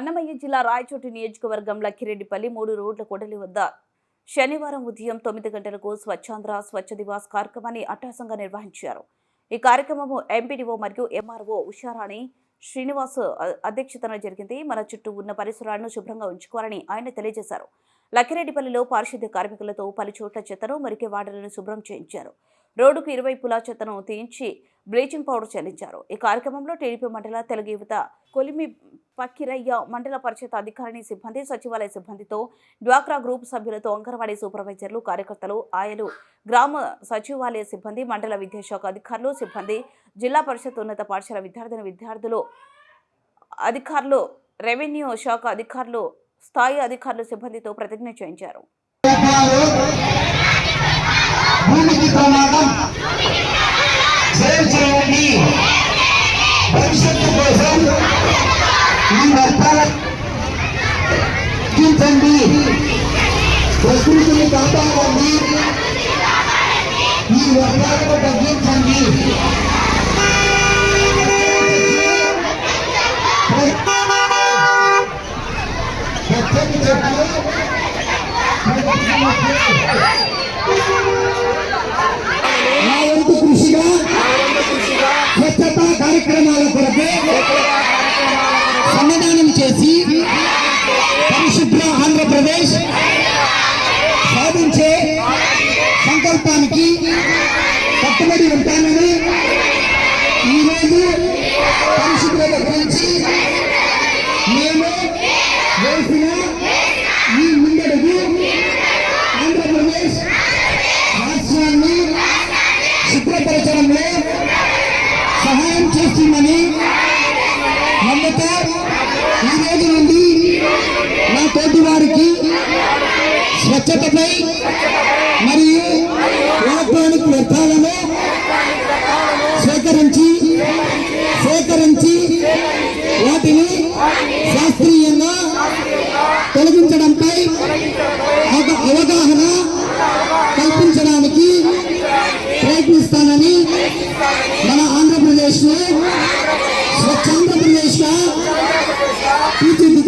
అన్నమయ్య జిల్లా రాయచోటి నియోజకవర్గం లక్కిరెడ్డిపల్లి మూడు రోడ్ల కొడలి వద్ద శనివారం ఉదయం తొమ్మిది గంటలకు స్వచ్ఛాంధ్ర స్వచ్ఛ దివాస్ కార్యక్రమాన్ని అట్టహాసంగా నిర్వహించారు. ఈ కార్యక్రమము ఎంపీడీఓ మరియు ఎంఆర్ఓ ఉషారాణి శ్రీనివాస్ అధ్యక్షతన జరిగింది. మన చుట్టూ ఉన్న పరిసరాలను శుభ్రంగా ఉంచుకోవాలని ఆయన తెలియజేశారు. లక్కిరెడ్డిపల్లిలో పారిశుద్ధ్య కార్మికులతో పలు చోట్ల చెత్తను మరికే వాడలను శుభ్రం చేయించారు. రోడ్డుకు ఇరువైపులా చెత్తను తీయించి బ్లీచింగ్ పౌడర్ చెల్లించారు. ఈ కార్యక్రమంలో టీడీపీ మండల తెలుగు యువత కొలిమి పక్కిరయ్య మండల పరిషత్ అధికారిని సిబ్బంది సచివాలయ సిబ్బందితో డ్వాక్రా గ్రూప్ సభ్యులతో అంగన్వాడీ సూపర్వైజర్లు కార్యకర్తలు ఆయలు గ్రామ సచివాలయ సిబ్బంది మండల విద్యాశాఖ అధికారులు సిబ్బంది జిల్లా పరిషత్ ఉన్నత పాఠశాల విద్యార్థిని విద్యార్థులు అధికారులు రెవెన్యూ శాఖ అధికారులు స్థాయి అధికారులు సిబ్బందితో ప్రతిజ్ఞ చేయించారు. భవిష్యత్తు కోసం ఈ వర్షాల తగ్గించండి ప్రకృతిని కాపాడండి ఈ వర్షాలను తగ్గించండి పచ్చని చెట్లు కట్టుబడి ఈరోజు పరిశుభ్రత గురించి మేము వేసిన ఈ ముందడుగు ఆంధ్రప్రదేశ్ రాష్ట్రాన్ని శుభ్రపరచడంలో సహాయం చేస్తుందని నమ్ముతూ ఈ రోజు నుండి నా తోటి వారికి స్వచ్ఛతపై మరియు ఎలక్ట్రానిక్ వ్యర్థాలను సేకరించి సేకరించి వాటిని శాస్త్రీయంగా తొలగించడంపై అవగాహన కల్పించడానికి ప్రయత్నిస్తానని మన ఆంధ్రప్రదేశ్లో